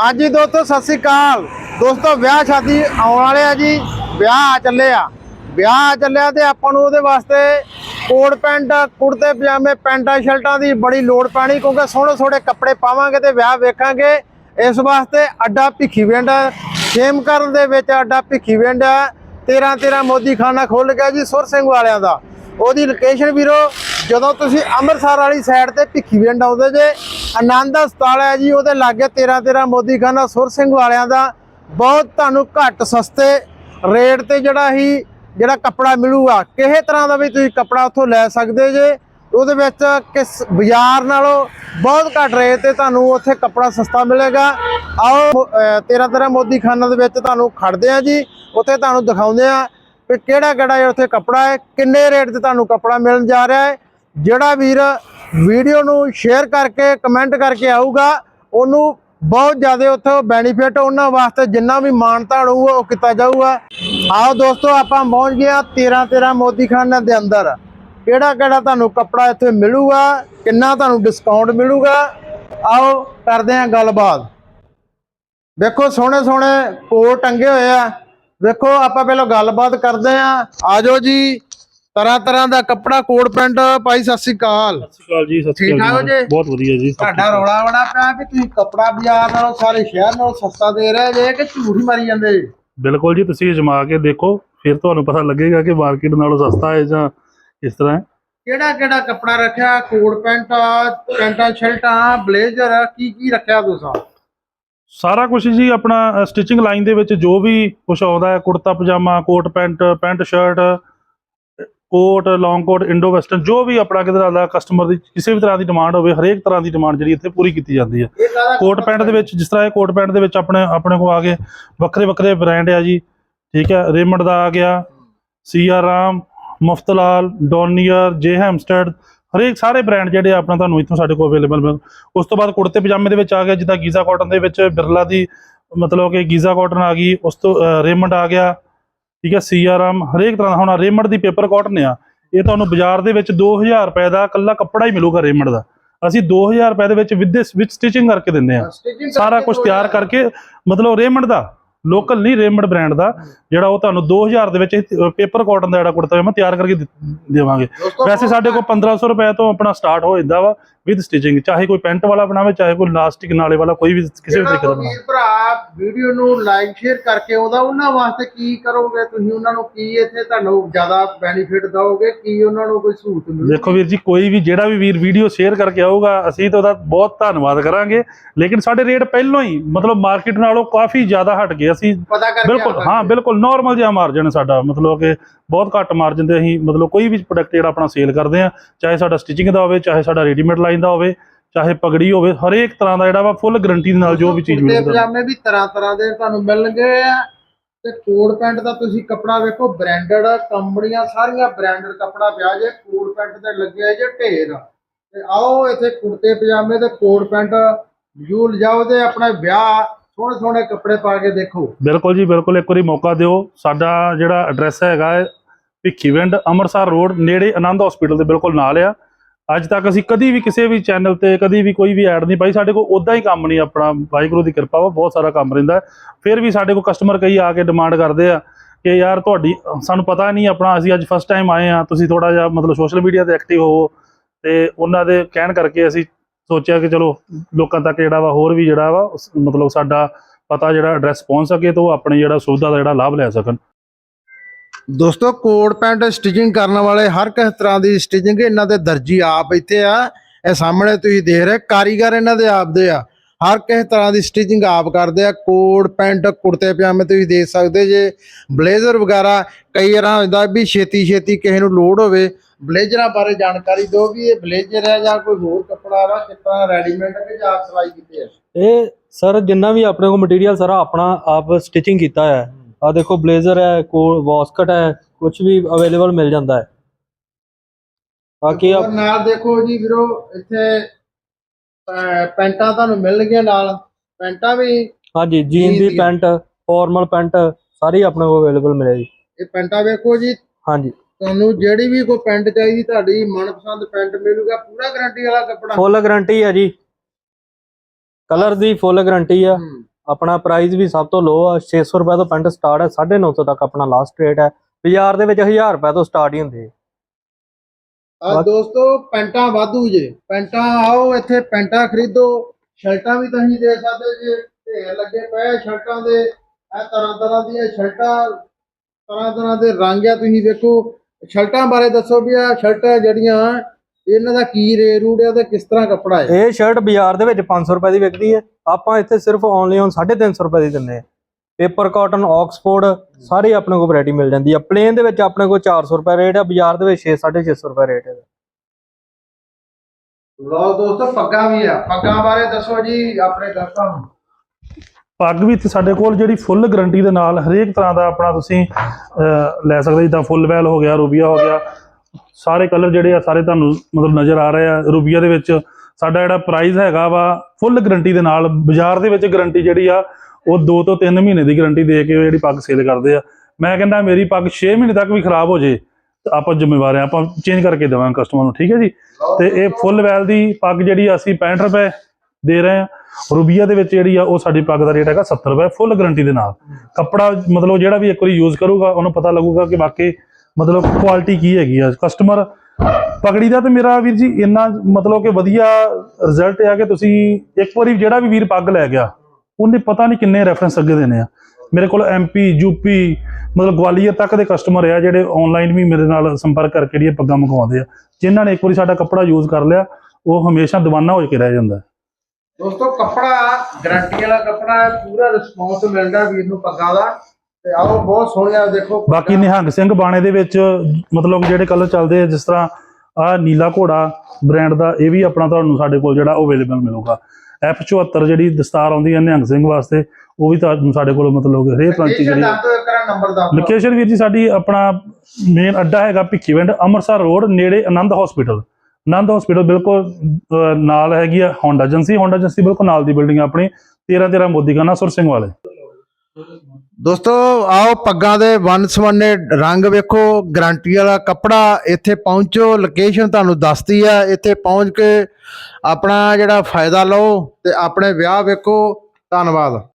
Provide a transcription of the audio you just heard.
ਹਾਂਜੀ ਦੋਸਤੋ ਸਤਿ ਸ੍ਰੀ ਅਕਾਲ। ਦੋਸਤੋ ਵਿਆਹ ਸ਼ਾਦੀ ਆਉਣ ਵਾਲੇ ਆ ਜੀ। ਵਿਆਹ ਆ ਚੱਲੇ ਆ। ਵਿਆਹ ਆ ਚੱਲਿਆ ਤੇ ਆਪਾਂ ਨੂੰ ਉਹਦੇ ਵਾਸਤੇ ਕੋਟ ਪੈਂਟ, ਕੁੜਤੇ, ਪਜਾਮੇ, ਪੈਂਟਾਂ, ਸ਼ਰਟਾਂ ਦੀ ਬੜੀ ਲੋੜ ਪੈਣੀ ਕਿਉਂਕਿ ਸੋਹਣੇ ਸੋਹਣੇ ਕੱਪੜੇ ਪਾਵਾਂਗੇ ਤੇ ਵਿਆਹ ਵੇਖਾਂਗੇ। ਇਸ ਵਾਸਤੇ ਅੱਡਾ ਭਿੱਖੀ ਭਿੱਖੀਵਿੰਡ ਸੇਮ ਕਰਨ ਦੇ ਵਿੱਚ ਅੱਡਾ ਭਿੱਖੀ ਭਿੱਖੀਵਿੰਡ 13 13 ਮੋਦੀ ਖਾਨਾ ਖੁੱਲ ਗਿਆ ਜੀ ਸੁਰ ਸਿੰਘ ਵਾਲਿਆਂ ਦਾ। ਉਹਦੀ ਲੋਕੇਸ਼ਨ ਵੀਰੋ ਜਦੋਂ ਤੁਸੀਂ ਅੰਮ੍ਰਿਤਸਰ ਵਾਲੀ ਸਾਈਡ ਤੇ ਭਿੱਖੀ ਭਿੱਖੀਵਿੰਡ ਆਉਂਦੇ ਜੇ, ਆਨੰਦ ਹਸਪਤਾਲ ਹੈ ਜੀ, ਉਹਦੇ ਲਾਗੇ 13 13 ਮੋਦੀ ਖਾਨਾ ਸੁਰ ਸਿੰਘ ਵਾਲਿਆਂ ਦਾ, ਬਹੁਤ ਤੁਹਾਨੂੰ ਘੱਟ ਸਸਤੇ ਰੇਟ ਤੇ ਜਿਹੜਾ ਹੀ, ਜਿਹੜਾ ਕੱਪੜਾ ਮਿਲੂਗਾ। ਕਿਸੇ ਤਰ੍ਹਾਂ ਦਾ ਵੀ ਤੁਸੀਂ ਕੱਪੜਾ ਉੱਥੋਂ ਲੈ ਸਕਦੇ ਜੇ, ਉਹਦੇ ਵਿੱਚ ਕਿਸ ਬਾਜ਼ਾਰ ਨਾਲੋਂ ਬਹੁਤ ਘੱਟ ਰੇਟ ਤੇ ਤੁਹਾਨੂੰ ਉੱਥੇ ਕੱਪੜਾ ਸਸਤਾ ਮਿਲੇਗਾ। ਆਓ 13 13 ਮੋਦੀ ਖਾਨਾ ਦੇ ਵਿੱਚ ਤੁਹਾਨੂੰ ਖੜਦੇ ਆ ਜੀ, ਉੱਥੇ ਤੁਹਾਨੂੰ ਦਿਖਾਉਂਦੇ ਆ ਕਿ ਕਿਹੜਾ ਕਿਹੜਾ ਹੈ ਉੱਥੇ ਕੱਪੜਾ ਹੈ, ਕਿੰਨੇ ਰੇਟ ਤੇ ਤੁਹਾਨੂੰ ਕੱਪੜਾ ਮਿਲਣ ਜਾ ਰਿਹਾ ਹੈ। ਜਿਹੜਾ ਵੀਰ ਵੀਡੀਓ ਨੂੰ ਸ਼ੇਅਰ ਕਰਕੇ, ਕਮੈਂਟ ਕਰਕੇ ਆਊਗਾ, ਉਹਨੂੰ ਬਹੁਤ ਜ਼ਿਆਦਾ ਉੱਥੋਂ ਬੈਨੀਫਿਟ ਉਹਨਾਂ ਵਾਸਤੇ ਜਿੰਨਾ ਵੀ ਮਾਨਤਾ ਹੋਊਗਾ, ਉਹ ਕੀਤਾ ਜਾਊਗਾ। ਆਓ ਦੋਸਤੋ, ਆਪਾਂ ਪਹੁੰਚ ਗਏ ਆ 13 13 ਮੋਦੀ ਖਾਨਾ ਦੇ ਅੰਦਰ। ਕਿਹੜਾ ਕਿਹੜਾ ਤੁਹਾਨੂੰ ਕੱਪੜਾ ਇੱਥੇ ਮਿਲੂਗਾ, ਕਿੰਨਾ ਤੁਹਾਨੂੰ ਡਿਸਕਾਊਂਟ ਮਿਲੂਗਾ? ਆਓ, ਕਰਦੇ ਹਾਂ ਗੱਲਬਾਤ। ਵੇਖੋ ਸੋਹਣੇ ਸੋਹਣੇ ਕੋਟ ਟੰਗੇ ਹੋਏ ਆ। ਵੇਖੋ ਆਪਾਂ ਪਹਿਲਾਂ ਗੱਲਬਾਤ ਕਰਦੇ ਆ ਆਜੋ ਜੀ। ਤਰ੍ਹਾਂ ਤਰ੍ਹਾਂ ਦਾ ਕੱਪੜਾ ਕੋਟ ਪੈਂਟ ਭਾਈ ਸਤਿ ਸ੍ਰੀ ਅਕਾਲ। ਸਤਿ ਸ਼੍ਰੀ ਅਕਾਲ ਜੀ ਸਤਿ ਸ਼੍ਰੀ ਠੀਕ ਠਾਕ ਹੋ ਅਕਾਲ ਜੀ? ਜੀ? ਬਹੁਤ ਵਧੀਆ ਜੀ ਤੁਹਾਡਾ ਰੌਲਾ ਬੜਾ ਪਿਆ ਕਿ ਤੁਸੀਂ ਕੱਪੜਾ ਬਾਜ਼ਾਰ ਨਾਲੋਂ ਸਾਰੇ ਸ਼ਹਿਰ ਨਾਲੋਂ ਸਸਤਾ ਦੇ ਰਹੇ ਜੇ ਕਿ ਝੂਠ ਹੀ ਮਾਰੀ ਜਾਂਦੇ? ਜੇ ਬਿਲਕੁਲ ਜੀ ਤੁਸੀਂ ਅਜਮਾ ਕੇ ਦੇਖੋ ਫਿਰ ਤੁਹਾਨੂੰ ਪਤਾ ਲੱਗੇਗਾ ਕਿ ਮਾਰਕੀਟ ਨਾਲੋਂ ਸਸਤਾ ਹੈ ਜਾਂ ਇਸ ਤਰ੍ਹਾਂ ਹੈ। ਕਿਹੜਾ ਕਿਹੜਾ ਕੱਪੜਾ ਰੱਖਿਆ? ਕੋਟ ਪੈਂਟ ਪੈਂਟਾਂ ਸ਼ਰਟਾਂ ਬਲੇਜ਼ਰ ਕੀ ਕੀ ਰੱਖਿਆ ਤੁਸੀਂ? ਸਾਰਾ ਕੁਝ ਜੀ ਆਪਣਾ ਸਟਿਚਿੰਗ ਲਾਈਨ ਦੇ ਵਿੱਚ ਜੋ ਵੀ ਕੁਝ ਆਉਂਦਾ ਹੈ kurta pyjama coat pant pant shirt coat long coat Indo western ਜੋ ਵੀ ਆਪਣਾ ਕਿਤੇ ਦਾ ਕਸਟਮਰ ਦੀ ਕਿਸੇ ਵੀ ਤਰ੍ਹਾਂ ਦੀ ਡਿਮਾਂਡ ਹੋਵੇ ਹਰੇਕ ਤਰ੍ਹਾਂ ਦੀ ਡਿਮਾਂਡ ਜਿਹੜੀ ਇੱਥੇ ਪੂਰੀ ਕੀਤੀ ਜਾਂਦੀ ਹੈ। ਕੋਟ ਪੈਂਟ ਦੇ ਵਿੱਚ ਜਿਸ ਤਰ੍ਹਾਂ ਇਹ ਕੋਟ ਪੈਂਟ ਦੇ ਵਿੱਚ ਆਪਣੇ ਆਪਣੇ ਕੋਲ ਆ ਗਏ ਵੱਖਰੇ ਵੱਖਰੇ ਬ੍ਰਾਂਡ ਆ ਜੀ। ਠੀਕ ਹੈ ਰੇਮੰਡ ਦਾ ਆ ਗਿਆ ਸੀਆਰ ਰਾਮ ਮੁਫਤਲਾਲ ਡੋਨੀਅਰ ਜੇ ਹੈਮਸਟਰਡ ਹਰੇਕ ਸਾਰੇ ਬ੍ਰਾਂਡ ਜਿਹੜੇ ਆਪਣਾ ਤੁਹਾਨੂੰ ਇੱਥੋਂ ਸਾਡੇ ਕੋਲ ਅਵੇਲੇਬਲ ਮਿਲ ਉਸ ਤੋਂ ਬਾਅਦ ਕੁੜਤੇ ਪਜਾਮੇ ਦੇ ਵਿੱਚ ਆ ਗਿਆ ਜਿੱਦਾਂ ਗੀਜ਼ਾ ਕਾਟਨ ਦੇ ਵਿੱਚ ਬਿਰਲਾ ਦੀ ਮਤਲਬ ਕਿ ਗੀਜ਼ਾ ਕਾਟਨ ਆ ਗਈ ਉਸ ਤੋਂ ਰੇਮੰਡ ਆ ਗਿਆ। ਠੀਕ ਹੈ ਸੀਆਰ ਰਾਮ ਹਰੇਕ ਤਰ੍ਹਾਂ ਦਾ ਹੁਣ ਰੇਮੰਡ ਦੀ ਪੇਪਰ ਕਾਟਨ ਆ। ਇਹ ਤੁਹਾਨੂੰ ਬਾਜ਼ਾਰ ਦੇ ਵਿੱਚ 2000 ਰੁਪਏ ਦਾ ਇਕੱਲਾ ਕੱਪੜਾ ਹੀ ਮਿਲੂਗਾ ਰੇਮੰਡ ਦਾ। ਅਸੀਂ 2000 ਰੁਪਏ ਦੇ ਵਿੱਚ ਵਿਦ ਵਿੱਚ ਸਟਿਚਿੰਗ ਕਰਕੇ ਦਿੰਦੇ ਆ। ਸਾਰਾ ਕੁਝ ਤਿਆਰ। ਕਰਕੇ ਮਤਲਬ ਰੇਮੰਡ ਦਾ ਲੋਕਲ ਨਹੀਂ ਰੇਮੰਡ ਬ੍ਰਾਂਡ ਦਾ। ਜਿਹੜਾ ਉਹ ਤੁਹਾਨੂੰ 2000 ਦੇ ਵਿੱਚ ਪੇਪਰ ਕਾਟਨ ਦਾ ਜਿਹੜਾ ਕੁੜਤਾ ਪਜਾਮਾ ਤਿਆਰ ਕਰਕੇ ਦੇਵਾਂਗੇ। ਵੈਸੇ ਸਾਡੇ ਕੋਲ 1500 ਰੁਪਏ ਤੋਂ ਆਪਣਾ ਸਟਾਰਟ ਹੋ ਜਾਂਦਾ ਵਾ ਵਿਦ ਸਟਿਚਿੰਗ ਚਾਹੇ ਕੋਈ ਪੈਂਟ ਵਾਲਾ ਬਣਾਵੇ ਚਾਹੇ ਕੋਈ ਲਾਸਟਿਕ ਨਾਲੇ ਵਾਲਾ ਕੋਈ ਵੀ ਕਿਸੇ ਵੀ ਤਰੀਕੇ ਦਾ ਬਣਾਵੇ। ਵੀਰ ਭਰਾ ਵੀਡੀਓ ਨੂੰ ਲਾਈਕ ਸ਼ੇਅਰ ਕਰਕੇ ਆਉਂਦਾ ਉਹਨਾਂ ਵਾਸਤੇ ਕੀ ਕਰੋਗੇ ਤੁਸੀਂ? ਉਹਨਾਂ ਨੂੰ ਕੀ ਇੱਥੇ ਤੁਹਾਨੂੰ ਜ਼ਿਆਦਾ ਬੈਨੀਫਿਟ ਦਓਗੇ? ਕੀ ਉਹਨਾਂ ਨੂੰ ਕੋਈ ਸਹੂਲਤ ਮਿਲੂ ਦੇਖੋ ਵੀਰ ਜੀ ਕੋਈ ਵੀ ਜਿਹੜਾ ਵੀ ਵੀਰ ਵੀਡੀਓ ਸ਼ੇਅਰ ਕਰਕੇ ਆਊਗਾ ਅਸੀਂ ਤਾਂ ਉਹਦਾ ਬਹੁਤ ਧੰਨਵਾਦ ਕਰਾਂਗੇ। ਲੇਕਿਨ ਸਾਡੇ ਰੇਟ ਪਹਿਲਾਂ ਹੀ ਮਤਲਬ ਮਾਰਕੀਟ ਨਾਲੋਂ ਕਾਫੀ ਜ਼ਿਆਦਾ ਹਟ ਗਏ। ਅਸੀਂ ਬਿਲਕੁਲ। ਹਾਂ ਬਿਲਕੁਲ ਨਾਰਮਲ ਜਿਹਾ ਮਾਰਜਨ ਹੈ ਸਾਡਾ ਮਤਲਬ ਕਿ ਬਹੁਤ ਘੱਟ ਮਾਰਜਨ ਤੇ ਅਸੀਂ ਮਤਲਬ ਕੋਈ ਵੀ ਪ੍ਰੋਡਕਟ ਜਿਹੜਾ ਆਪਣਾ ਸੇਲ ਕਰਦੇ ਆ ਚਾਹੇ ਸਾਡਾ ਸਟਿਚਿੰਗ ਦਾ ਹੋਵੇ ਚਾਹੇ ਸਾਡਾ ਰੈਡੀਮੇਡ ਲਾਈਨ ਦਾ ਹੋਵੇ ਚਾਹੇ ਪਗੜੀ ਹੋਵੇ ਹਰੇਕ ਤਰ੍ਹਾਂ ਦਾ ਜਿਹੜਾ ਵਾ ਫੁੱਲ ਗਾਰੰਟੀ ਦੇ ਨਾਲ ਜੋ ਵੀ ਚੀਜ਼ ਕੁੜਤੇ ਮਿਲੂਗੀ। ਪਜਾਮੇ ਵੀ ਤਰ੍ਹਾਂ ਤਰ੍ਹਾਂ ਦੇ ਤੁਹਾਨੂੰ ਮਿਲਣਗੇ ਤੇ ਕੋਟ ਪੈਂਟ ਦਾ ਤੁਸੀਂ ਕੱਪੜਾ ਵੇਖੋ ਬ੍ਰਾਂਡਡ ਕੰਪਨੀਆਂ ਸਾਰੀਆਂ ਬ੍ਰਾਂਡਡ ਕੱਪੜਾ ਪਿਆ ਜੇ ਕੋਟ ਪੈਂਟ ਤੇ ਲੱਗੇ ਜੇ ਢੇਰ। ਤੇ ਆਓ ਇੱਥੇ ਕੁੜਤੇ ਪਜਾਮੇ ਤੇ ਕੋਟ ਪੈਂਟ ਯੂ ਲਿਜਾਓ ਤੇ ਆਪਣਾ ਵਿਆਹ ਸੋਹਣੇ ਸੋਹਣੇ ਕੱਪੜੇ ਪਾ ਕੇ ਦੇਖੋ। ਬਿਲਕੁਲ ਜੀ, ਬਿਲਕੁਲ। ਇੱਕ ਵਾਰੀ ਮੌਕਾ ਦਿਓ। ਸਾਡਾ ਜਿਹੜਾ ਐਡਰੈਸ ਹੈਗਾ ਹੈ ਭਿੱਖੀਵਿੰਡ ਅੰਮ੍ਰਿਤਸਰ ਰੋਡ, ਨੇੜੇ ਆਨੰਦ ਹਸਪੀਟਲ ਦੇ ਬਿਲਕੁਲ ਨਾਲ ਆ। ਅੱਜ ਤੱਕ ਅਸੀਂ ਕਦੀ ਵੀ ਕਿਸੇ ਵੀ ਚੈਨਲ ਤੇ, ਕਦੀ ਵੀ ਕੋਈ ਵੀ ਐਡ ਨਹੀਂ ਪਾਈ। ਸਾਡੇ ਕੋਲ ਉਦਾਂ ਹੀ ਕੰਮ ਨਹੀਂ, ਆਪਣਾ ਵਾਹਿਗੁਰੂ ਦੀ ਕਿਰਪਾ ਵਾ, ਬਹੁਤ ਸਾਰਾ ਕੰਮ ਰਹਿੰਦਾ ਫਿਰ ਵੀ ਸਾਡੇ ਕੋਲ ਕਸਟਮਰ ਕਈ ਆ ਕੇ ਡਿਮਾਂਡ ਕਰਦੇ ਆ ਕਿ ਯਾਰ ਤੁਹਾਡੀ, ਸਾਨੂੰ ਪਤਾ ਨਹੀਂ ਆਪਣਾ, ਅਸੀਂ ਅੱਜ ਫਸਟ ਟਾਈਮ ਆਏ ਆ ਤੁਸੀਂ ਥੋੜਾ ਜਿਹਾ ਮਤਲਬ ਸੋਸ਼ਲ ਮੀਡੀਆ ਤੇ ਐਕਟਿਵ ਹੋਵੋ ਤੇ ਉਹਨਾਂ ਦੇ ਕਹਿਣ ਕਰਕੇ ਅਸੀਂ ਸੋਚਿਆ ਕਿ ਚਲੋ ਲੋਕਾਂ ਤੱਕ ਜਿਹੜਾ ਵਾ, ਹੋਰ ਵੀ ਜਿਹੜਾ ਵਾ ਮਤਲਬ ਸਾਡਾ ਪਤਾ ਜਿਹੜਾ ਐਡਰੈਸ ਪਹੁੰਚ ਸਕੇ ਤਾਂ ਉਹ ਆਪਣੇ ਜਿਹੜਾ ਸੁਵਿਧਾ ਦਾ ਜਿਹੜਾ ਲਾਭ ਲੈ ਸਕਣ। ਦੋਸਤੋ ਕੋਟ ਪੈਂਟ ਸਟਿਚਿੰਗ ਕਰਨ ਵਾਲੇ ਹਰ ਕਿਸ ਤਰ੍ਹਾਂ ਦੀ ਸਟਿਚਿੰਗ, ਇਹਨਾਂ ਦੇ ਦਰਜੀ ਆਪ ਇੱਥੇ ਆ। ਇਹ ਸਾਹਮਣੇ ਤੁਸੀਂ ਦੇਖ ਰਹੇ ਕਾਰੀਗਰ ਇਹਨਾਂ ਦੇ ਆਪਦੇ ਆ। ਹਰ ਕਿਸੇ ਤਰ੍ਹਾਂ ਦੀ ਸਟਿਚਿੰਗ ਆਪ ਕਰਦੇ ਆ। ਕੋਟ ਪੈਂਟ, ਕੁੜਤੇ, ਪਜਾਮੇ ਤੁਸੀਂ ਦੇਖ ਸਕਦੇ ਜੇ। ਬਲੇਜ਼ਰ ਵਗੈਰਾ, ਕਈ ਵਾਰ ਹੁੰਦਾ ਵੀ ਛੇਤੀ ਛੇਤੀ ਕਿਸੇ ਨੂੰ ਲੋਡ ਹੋਵੇ ਬਲੇਜ਼ਰਾਂ ਬਾਰੇ ਜਾਣਕਾਰੀ ਦਿਓ ਵੀ ਇਹ ਬਲੇਜ਼ਰ ਹੈ ਜਾਂ ਕੋਈ ਹੋਰ ਕੱਪੜਾ ਵਾ ਕਿੱਦਾਂ ਰੈਡੀਮੇਡ ਹੈ ਕਿ ਜਾਂ ਆਪ ਸਿਲਾਈ ਕੀਤੀ ਹੈ ਇਹ ਸਰ ਜਿੰਨਾ ਵੀ ਆਪਣੇ ਕੋਲ ਮਟੀਰੀਅਲ ਸਾਰਾ ਆਪਣਾ ਆਪ ਸਟਿਚਿੰਗ ਕੀਤਾ ਹੈ। ਆ ਦੇਖੋ ਬਲੇਜ਼ਰ ਹੈ ਕੋ ਵਾਸਕਟ ਹੈ ਕੁਝ ਵੀ ਅਵੇਲੇਬਲ ਮਿਲ ਜਾਂਦਾ ਹੈ। ਬਾਕੀ ਆਪ- ਨਾਲ ਦੇਖੋ ਜੀ ਵੀਰੋ ਇੱਥੇ ਪੈਂਟਾਂ ਤੁਹਾਨੂੰ ਮਿਲਣਗੀਆਂ ਨਾਲ। ਪੈਂਟਾਂ ਵੀ ਹਾਂਜੀ ਜੀਨ ਦੀ। ਪੈਂਟ ਫਾਰਮਲ ਪੈਂਟ ਸਾਰੀ ਆਪਣੇ ਕੋਲ ਅਵੇਲੇਬਲ ਮਿਲੇਗੀ। ਇਹ ਪੈਂਟਾਂ ਵੇਖੋ ਜੀ। ਹਾਂਜੀ। ਤੁਹਾਨੂੰ ਜਿਹੜੀ ਵੀ ਕੋਈ ਪੈਂਟ ਚਾਹੀਦੀ ਤੁਹਾਡੀ ਮਨਪਸੰਦ ਪੈਂਟ ਮਿਲੂਗਾ ਪੂਰਾ ਗਾਰੰਟੀ ਵਾਲਾ ਕੱਪੜਾ। ਫੁੱਲ ਗਾਰੰਟੀ ਹੈ ਜੀ। ਕਲਰ ਦੀ ਫੁੱਲ ਗਾਰੰਟੀ ਆ। ਆਪਣਾ ਪ੍ਰਾਈਸ ਵੀ ਸਭ ਤੋਂ ਲੋ ਆ। 600 ਰੁਪਏ ਤੋਂ ਪੈਂਟ ਸਟਾਰਟ ਹੈ 950 ਤੱਕ ਆਪਣਾ ਲਾਸਟ ਰੇਟ ਹੈ ਬਾਜ਼ਾਰ ਦੇ ਵਿੱਚ 1000 ਰੁਪਏ ਤੋਂ ਸਟਾਰਟ ਹੀ ਹੁੰਦੀ ਆ। ਦੋਸਤੋ ਪੈਂਟਾਂ ਵਾਧੂ ਜੇ। ਪੈਂਟਾਂ ਆਓ ਇੱਥੇ ਪੈਂਟਾਂ ਖਰੀਦੋ। ਸ਼ਰਟਾਂ ਵੀ ਤੁਸੀਂ ਦੇ ਸਕਦੇ ਜੇ। ਢੇਰ ਲੱਗੇ ਪਏ ਆ ਸ਼ਰਟਾਂ ਦੇ। ਇਹ ਤਰ੍ਹਾਂ ਤਰ੍ਹਾਂ ਦੀਆਂ ਸ਼ਰਟਾਂ ਤਰ੍ਹਾਂ ਤਰ੍ਹਾਂ ਦੇ ਰੰਗ ਆ ਤੁਸੀਂ ਵੇਖੋ। ਸ਼ਰਟਾਂ ਬਾਰੇ ਦੱਸੋ ਵੀ ਆ ਸ਼ਰਟਾਂ ਜਿਹੜੀਆਂ ਇਹਨਾਂ ਦਾ ਕੀ ਰੇ ਰੂਟ ਹੈ ਤੇ ਕਿਸ ਤਰ੍ਹਾਂ ਕੱਪੜਾ ਹੈ? ਇਹ ਸ਼ਰਟ ਬਾਜ਼ਾਰ ਦੇ ਵਿੱਚ 500 ਰੁਪਏ ਦੀ ਵਿਕਦੀ ਹੈ। ਆਪਾਂ ਇੱਥੇ ਸਿਰਫ ਓਨਲੀ ਔਨ 350 ਰੁਪਏ ਦੀ ਦਿੰਦੇ ਆ ਪੇਪਰ ਕਾਟਨ ਆਕਸਫੋਰਡ ਸਾਰੀ ਆਪਣੇ ਕੋਲ ਵੈਰਾਈਟੀ ਮਿਲ ਜਾਂਦੀ ਹੈ ਪਲੇਨ ਦੇ ਵਿੱਚ ਆਪਣੇ ਕੋਲ 400 ਰੁਪਏ ਰੇਟ ਹੈ ਬਾਜ਼ਾਰ ਦੇ ਵਿੱਚ 6 650 ਰੁਪਏ ਰੇਟ ਹੈ ਲਓ ਦੋਸਤੋ ਪੱਗਾਂ ਵੀ ਆ। ਪੱਗਾਂ ਬਾਰੇ ਦੱਸੋ ਜੀ ਆਪਣੇ ਗਾਹਕਾਂ ਨੂੰ। ਪੱਗ ਵੀ ਇੱਥੇ ਸਾਡੇ ਕੋਲ ਜਿਹੜੀ ਫੁੱਲ ਗਰੰਟੀ ਦੇ ਨਾਲ ਹਰੇਕ ਤਰ੍ਹਾਂ ਦਾ ਆਪਣਾ ਤੁਸੀਂ ਲੈ ਸਕਦੇ ਜਿੱਦਾਂ ਫੁੱਲ ਵੈਲ ਹੋ ਗਿਆ ਰੂਬੀਆ ਹੋ ਗਿਆ, ਸਾਰੇ ਕਲਰ ਜਿਹੜੇ ਆ, ਸਾਰੇ ਤੁਹਾਨੂੰ ਮਤਲਬ ਨਜ਼ਰ ਆ ਰਹੇ ਆ ਰੂਬੀਆ ਦੇ ਵਿੱਚ ਸਾਡਾ ਜਿਹੜਾ ਪ੍ਰਾਈਸ ਹੈਗਾ ਵਾ ਫੁੱਲ ਗਰੰਟੀ ਦੇ ਨਾਲ, ਬਾਜ਼ਾਰ ਦੇ ਵਿੱਚ ਗਰੰਟੀ ਜਿਹੜੀ ਆ, ਉਹ 2 ਤੋਂ 3 ਮਹੀਨੇ ਦੀ ਗਰੰਟੀ ਦੇ ਕੇ ਉਹ ਜਿਹੜੀ ਪੱਗ ਸੇਲ ਕਰਦੇ ਆ। ਮੈਂ ਕਹਿੰਦਾ ਮੇਰੀ ਪੱਗ 6 ਮਹੀਨੇ ਤੱਕ ਵੀ ਖਰਾਬ ਹੋ ਜੇ, ਤਾਂ ਆਪਾਂ ਜ਼ਿੰਮੇਵਾਰ ਆ, ਆਪਾਂ ਚੇਂਜ ਕਰਕੇ ਦੇਵਾਂਗੇ ਕਸਟਮਰ ਨੂੰ, ਠੀਕ ਹੈ ਜੀ? ਤੇ ਇਹ ਫੁੱਲ ਵੈਲ ਦੀ ਪੱਗ ਜਿਹੜੀ ਆ, ਅਸੀਂ 65 ਰੁਪਏ ਦੇ ਰਹੇ ਆ। ਰੁਬੀਆ ਦੇ ਵਿੱਚ ਜਿਹੜੀ ਆ, ਉਹ ਸਾਡੀ ਪੱਗ ਦਾ ਰੇਟ ਹੈਗਾ 70 ਰੁਪਏ ਫੁੱਲ ਗਾਰੰਟੀ ਦੇ ਨਾਲ। ਕੱਪੜਾ ਮਤਲਬ ਜਿਹੜਾ ਵੀ ਇੱਕ ਵਾਰੀ ਯੂਜ਼ ਕਰੂਗਾ, ਉਹਨੂੰ ਪਤਾ ਲੱਗੂਗਾ ਕਿ ਵਾਕਈ ਮਤਲਬ ਕੁਆਲਿਟੀ ਕੀ ਹੈਗੀ ਆ। ਕਸਟਮਰ ਪਗੜੀ ਦਾ ਤੇ ਮੇਰਾ ਵੀਰ ਜੀ, ਇੰਨਾ ਮਤਲਬ ਕਿ ਵਧੀਆ ਰਿਜ਼ਲਟ ਆ ਕਿ ਤੁਸੀਂ ਇੱਕ ਵਾਰੀ ਜਿਹੜਾ ਵੀ ਵੀਰ ਪੱਗ ਲੈ ਗਿਆ, ਉਹਨੇ ਪਤਾ ਨਹੀਂ ਕਿੰਨੇ ਰੈਫਰੈਂਸ ਅੱਗੇ ਦੇਣੇ ਆ। ਮੇਰੇ ਕੋਲ ਐਮਪੀ ਯੂਪੀ ਮਤਲਬ ਗਵਾਲੀਅਰ ਤੱਕ ਦੇ ਕਸਟਮਰ ਆ ਜਿਹੜੇ ਆਨਲਾਈਨ ਵੀ ਮੇਰੇ ਨਾਲ ਸੰਪਰਕ ਕਰਕੇ ਜਿਹੜੀਆਂ ਪੱਗਾਂ ਮੰਗਵਾਉਂਦੇ ਆ। ਜਿਨ੍ਹਾਂ ਨੇ ਇੱਕ ਵਾਰੀ ਸਾਡਾ ਕੱਪੜਾ ਯੂਜ਼ ਕਰ ਲਿਆ, ਉਹ ਹਮੇਸ਼ਾ ਦੀਵਾਨਾ ਹੋ ਕੇ ਰਹਿ ਜਾਂਦਾ। ਦੋਸਤੋ ਕੱਪੜਾ ਗਾਰੰਟੀ ਵਾਲਾ ਕੱਪੜਾ ਹੈ ਪੂਰਾ ਰਿਸਪੌਂਸ ਮਿਲਦਾ ਵੀਰ ਨੂੰ ਪੱਗਾਂ ਦਾ। ਤੇ ਆਓ ਬਹੁਤ ਸੋਹਣੀਆਂ ਦੇਖੋ ਬਾਕੀ ਨਿਹੰਗ ਸਿੰਘ ਬਾਣੇ ਦੇ ਵਿੱਚ ਮਤਲਬ ਜਿਹੜੇ ਕਲਰ ਚੱਲਦੇ ਆ ਜਿਸ ਤਰ੍ਹਾਂ ਆ ਨੀਲਾ ਘੋੜਾ ਬ੍ਰਾਂਡ ਦਾ ਇਹ ਵੀ ਆਪਣਾ ਤੁਹਾਨੂੰ ਸਾਡੇ ਕੋਲ ਜਿਹੜਾ ਅਵੇਲੇਬਲ ਮਿਲੂਗਾ। F74 ਜਿਹੜੀ ਦਸਤਾਰ ਆਉਂਦੀ ਹੈ ਨਿਹੰਗ ਸਿੰਘ ਵਾਸਤੇ ਉਹ ਵੀ ਤੁਹਾਨੂੰ ਸਾਡੇ ਕੋਲ ਮਤਲਬ ਹਰੇਕ ਇਹ ਜਿਹੜੀ ਲੋਕੇਸ਼ਨ ਵੀਰ ਜੀ ਸਾਡੀ ਆਪਣਾ ਮੇਨ ਅੱਡਾ ਹੈਗਾ ਭਿੱਖੀਵਿੰਡ ਅੰਮ੍ਰਿਤਸਰ ਰੋਡ ਨੇੜੇ ਆਨੰਦ ਹਸਪੀਟਲ ਆਨੰਦ ਹਸਪੀਟਲ ਬਿਲਕੁਲ ਨਾਲ ਹੈਗੀ ਆ ਹੋਂਡਾ ਏਜੰਸੀ ਹੋਂਡਾ ਏਜੰਸੀ ਬਿਲਕੁਲ ਨਾਲ ਦੀ ਬਿਲਡਿੰਗ ਆਪਣੀ। 13 13 ਮੋਦੀਖਾਨਾ ਸੁਰ ਸਿੰਘ ਵਾਲੇ। ਦੋਸਤੋ, ਆਓ ਪੱਗਾਂ ਦੇ ਵੰਨ ਸਵੰਨੇ ਰੰਗ ਵੇਖੋ। ਗਾਰੰਟੀ ਵਾਲਾ ਕੱਪੜਾ ਇੱਥੇ ਪਹੁੰਚੋ। ਲੋਕੇਸ਼ਨ ਤੁਹਾਨੂੰ ਦੱਸਦੀ ਆ। ਇੱਥੇ ਪਹੁੰਚ ਕੇ ਆਪਣਾ ਜਿਹੜਾ ਫਾਇਦਾ ਲਓ ਤੇ ਆਪਣੇ ਵਿਆਹ ਵੇਖੋ। ਧੰਨਵਾਦ।